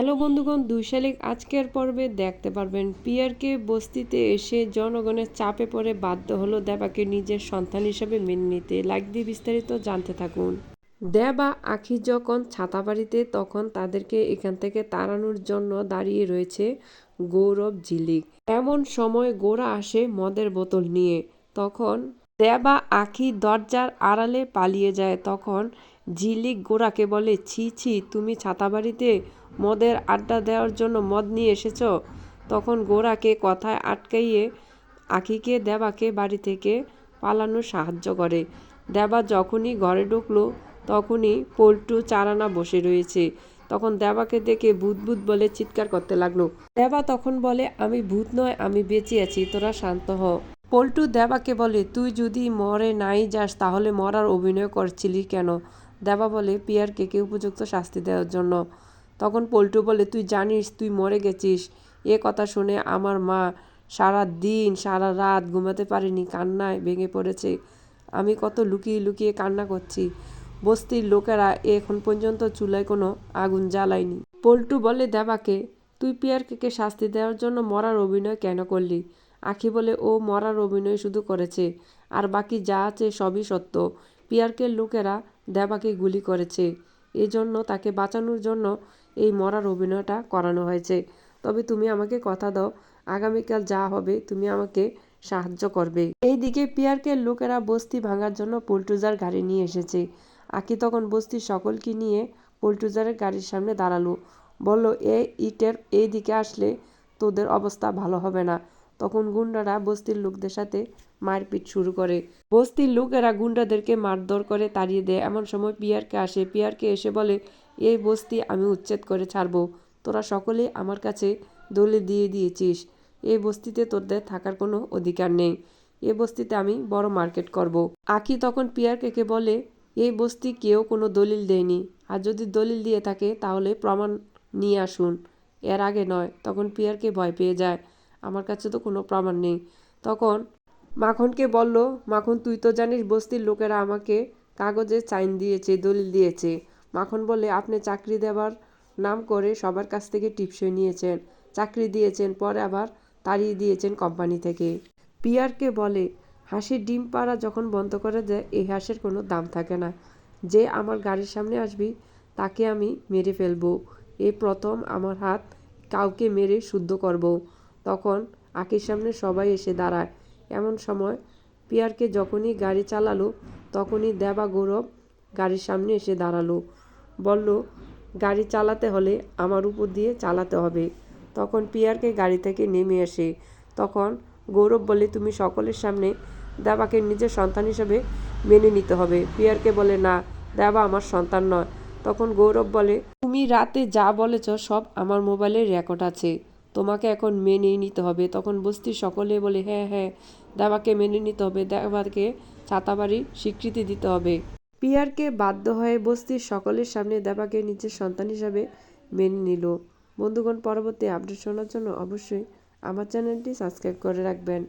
Hello বন্ধুগণ দুই শালিক আজকের পর্বে দেখতে পারবেন পিয়ারকে বস্তিতে এসে জনগণের চাপে পড়ে বাধ্য হলো দেবাকে নিজের সন্তান হিসেবে মেনে নিতে। লাইক দিয়ে বিস্তারিত জানতে থাকুন। দেবা, আখি যখন ছাতাবাড়িতে, তখন তাদেরকে এখান থেকে তাড়ানোর জন্য দাঁড়িয়ে রয়েছে গৌরব ঝিলিক। এমন সময় গোরা আসে মদের বোতল নিয়ে। তখন দেবা, আখি দরজার আড়ালে পালিয়ে যায়। তখন ঝিলিক গোরাকে বলে, ছি ছি, তুমি ছাতাবাড়িতে মদের আড্ডা দেওয়ার জন্য মদ নিয়ে এসেছ? তখন গোরাকে কথায় আটকাইয়ে আখিকে দেবাকে বাড়ি থেকে পালানোর সাহায্য করে। দেবা যখনই ঘরে ঢুকলো, তখনই পল্টু চারানা বসে রয়েছে। তখন দেবাকে দেখে ভূত বলে চিৎকার করতে লাগল। দেবা তখন বলে, আমি ভূত নয়, আমি বেঁচে আছি, তোরা শান্ত হ। পল্টু দেবাকে বলে, তুই যদি মরে নাই যাস, তাহলে মরার অভিনয় করছিলি কেন? দেবা বলে, পিয়ারকে কে উপযুক্ত শাস্তি দেওয়ার জন্য। তখন পল্টু বলে, তুই জানিস, তুই মরে গেছিস। এ কথা শুনে আমার মা সারা দিন, সারা রাত ঘুমাতে পারেনি, কান্নায় ভেঙে পড়েছে। আমি কত লুকিয়ে লুকিয়ে কান্না করছি। বস্তির লোকেরা এখন পর্যন্ত চুলায় কোনো আগুন জ্বালায়নি। পল্টু বলে, দেবাকে, তুই পিয়ারকে শাস্তি দেওয়ার জন্য মরার অভিনয় কেন করলি? আখি বলে, ও মরার অভিনয় শুধু করেছে। আর বাকি যা আছে সবই সত্য। পিয়ারকের লোকেরা দেবাকে গুলি করেছে। এজন্য তাকে বাঁচানোর জন্য এই মরার অভিনয়টা করানো হয়েছে। তবে তুমি আমাকে কথা দাও, আগামীকাল যা হবে তুমি আমাকে সাহায্য করবে। এইদিকে পিয়ারকের লোকেরা বস্তি ভাঙার জন্য পল্টুজার গাড়ি নিয়ে এসেছে। আকি তখন বস্তির সকলকে নিয়ে পল্টুজারের গাড়ির সামনে দাঁড়াল। বলল, এ ইটের এই দিকে আসলে তোদের অবস্থা ভালো হবে না। তখন গুন্ডারা বস্তির লোকদের সাথে মারপিট শুরু করে। বস্তির লোকেরা গুন্ডাদেরকে মারধর করে তাড়িয়ে দেয়। এমন সময় পিয়ারকে আসে। পিয়ারকে এসে বলে এই বস্তি আমি উচ্ছেদ করে ছাড়বো। তোরা সকলেই আমার কাছে দলে দিয়ে দিয়েছিস। এই বস্তিতে তোদের থাকার কোনো অধিকার নেই। এ বস্তিতে আমি বড় মার্কেট করব। আকি তখন পিয়ারকে বলে, এই বস্তি কেউ কোনো দলিল দেয়নি। আর যদি দলিল দিয়ে থাকে, তাহলে প্রমাণ নিয়ে আসুন। এর আগে নয় তখন পিয়ারকে ভয় পেয়ে যায়। আমার কাছে তো কোনো প্রমাণ নেই তখন মাখনকে বলল, মাখন, তুই তো জানিস বস্তির লোকেরা আমাকে কাগজে সাইন দিয়েছে, দলিল দিয়েছে। মাখন বলে, আপনি চাকরি দেওয়ার নাম করে সবার কাছ থেকে টিপসই নিয়েছেন। চাকরি দিয়েছেন, পরে আবার তাড়িয়ে দিয়েছেন কোম্পানি থেকে। পিয়ারকে বলে, হাঁসের ডিম পাড়া যখন বন্ধ করে দেয়, এই হাঁসের কোনো দাম থাকে না। যে আমার গাড়ির সামনে আসবি, তাকে আমি মেরে ফেলব। এ প্রথম আমার হাত কাউকে মেরে শুদ্ধ করব। তখন আখির সামনে সবাই এসে দাঁড়ায়। এমন সময় পিয়ারকে যখনই গাড়ি চালালো, তখনই দেবা গৌরব গাড়ির সামনে এসে দাঁড়াল। বলল, গাড়ি চালাতে হলে আমার উপর দিয়ে চালাতে হবে। তখন পিয়ারকে গাড়ি থেকে নেমে আসে। তখন গৌরব বলে, তুমি সকলের সামনে দেবাকে নিজের সন্তান হিসেবে মেনে নিতে হবে। পিয়ারকে বলে, না, দেবা আমার সন্তান নয়। তখন গৌরব বলে, তুমি রাতে যা বলেছ সব আমার মোবাইলের রেকর্ড আছে। তোমাকে এখন মেনেই নিতে হবে। তখন বস্তির সকলে বলে হ্যাঁ হ্যাঁ দেবাকে মেনে নিতে হবে। দেবাকে ছাতাবাড়ির স্বীকৃতি দিতে হবে। পিয়ারকে বাধ্য হয়ে বস্তির সকলের সামনে দেবাকে নিজের সন্তান হিসাবে মেনে নিল। বন্ধুগণ, পরবর্তী আপডেট শোনার জন্য অবশ্যই আমার চ্যানেলটি সাবস্ক্রাইব করে রাখবেন।